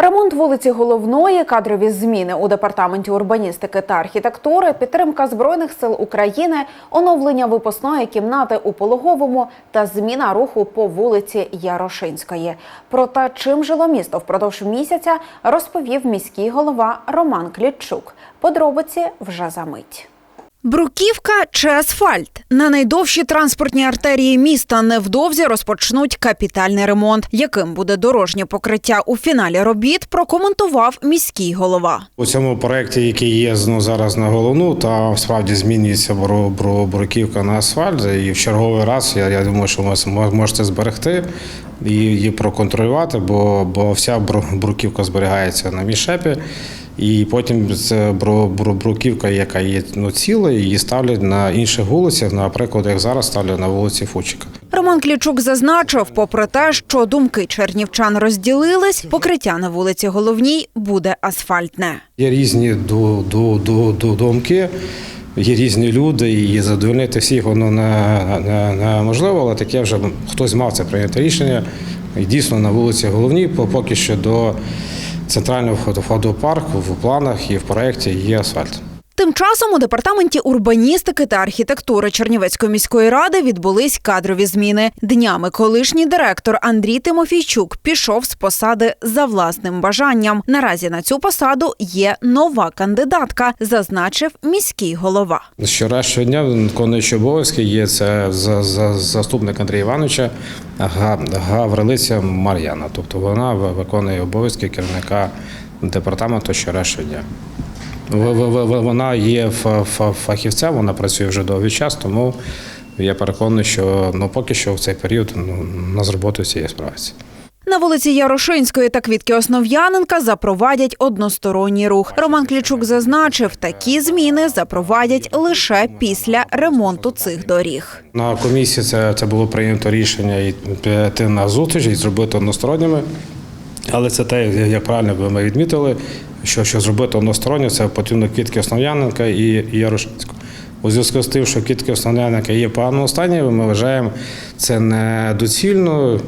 Ремонт вулиці Головної, кадрові зміни у департаменті урбаністики та архітектури, підтримка збройних сил України, оновлення випускної кімнати у пологовому та зміна руху по вулиці Ярошинської. Про те, чим жило місто впродовж місяця, розповів міський голова Роман Клітчук. Подробиці вже за мить. Бруківка чи асфальт на найдовші транспортні артерії міста невдовзі розпочнуть капітальний ремонт. Яким буде дорожнє покриття у фіналі робіт, прокоментував міський голова. У цьому проєкті, який є ну, зараз на головну, та справді змінюється бру- бру- бруківка на асфальт. І в черговий раз я, я думаю, що ви можете зберегти і її проконтролювати, бо, бо вся бру- бруківка зберігається на мішепі. І потім це бру- бруківка, яка є ну, ціла, її ставлять на інших вулицях, наприклад, як зараз ставлять на вулиці Фучика. Роман Клічук зазначив, попри те, що думки чернівчан розділились, покриття на вулиці головній буде асфальтне. Є різні ду- ду- ду- ду- думки, є різні люди, і задовольнити всіх воно не, неможливо, але таке вже хтось мав це прийняти рішення. І дійсно на вулиці головній, по- поки що до центрального входу, входу в в планах і в проєкті є асфальт. Тим часом у департаменті урбаністики та архітектури Чернівецької міської ради відбулись кадрові зміни. Днями колишній директор Андрій Тимофійчук пішов з посади за власним бажанням. Наразі на цю посаду є нова кандидатка, зазначив міський голова. З вчорашнього дня виконуючий обов'язки є це за, за, заступник Андрія Івановича Га- Гаврилиця Мар'яна. Тобто вона виконує обов'язки керівника департаменту вчорашнього дня. Вона є фа- фа- фахівцем, вона працює вже довгий час, тому я переконаний, що ну, поки що в цей період ну, на з роботою цієї справиться. На вулиці Ярошинської та Квітки Основ'яненка запровадять односторонній рух. Роман Клічук зазначив, такі зміни запровадять лише після ремонту цих доріг. На комісії це, це було прийнято рішення і піти на зустріч і зробити односторонніми. Але це те, як правильно ви ми відмітили, що, що зробити односторонньо, це потрібно квітки Основ'яненка і, Ярошинську. У зв'язку з тим, що квітки Основ'яненка є поганому стані, ми вважаємо це недоцільно.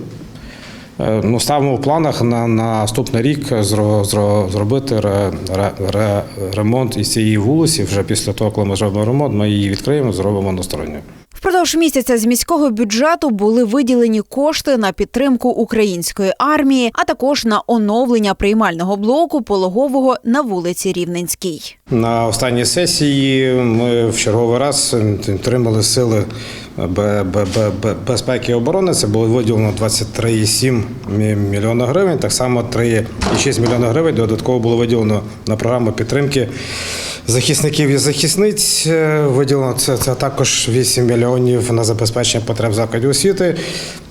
Е, Ну, ставимо в планах на наступний рік зро- зро- зробити ре- ре- ре- ремонт із цієї вулиці. Вже після того, коли ми зробимо ремонт, ми її відкриємо, зробимо односторонньою. Впродовж місяця з міського бюджету були виділені кошти на підтримку української армії, а також на оновлення приймального блоку пологового на вулиці Рівненській. На останній сесії ми в черговий раз підтримали сили бе- бе- бе- бе- безпеки і оборони. Це було виділено 23,7 мі- мільйона гривень. Так само 3,6 мільйона гривень додатково було виділено на програму підтримки захисників і захисниць. Е, Виділено це, це також 8 мільйонів на забезпечення потреб закладів освіти.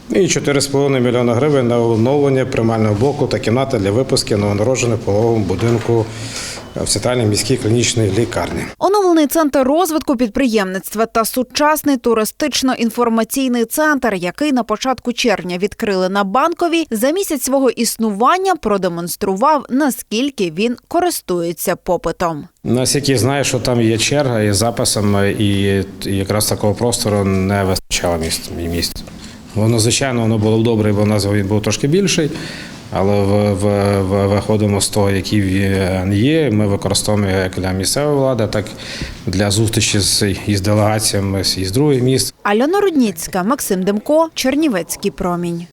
І 4,5 мільйона гривень на оновлення приймального блоку та кімнати для випусків новонароджених в пологовому будинку в центральній міській клінічній лікарні. Оновлений центр розвитку підприємництва та сучасний туристично-інформаційний центр, який на початку червня відкрили на банковій, за місяць свого існування продемонстрував наскільки він користується попитом. Наскільки знаю, що там є черга із записами, і якраз такого простору не вистачало місць. Воно, звичайно, воно було добре, бо він був трошки більший, але в, в, в, виходимо з того, які він є. Ми використовуємо як для місцевої влади, так для зустрічі з із делегаціями з із других міст. Альона Рудніцька, Максим Демко, Чернівецький промінь.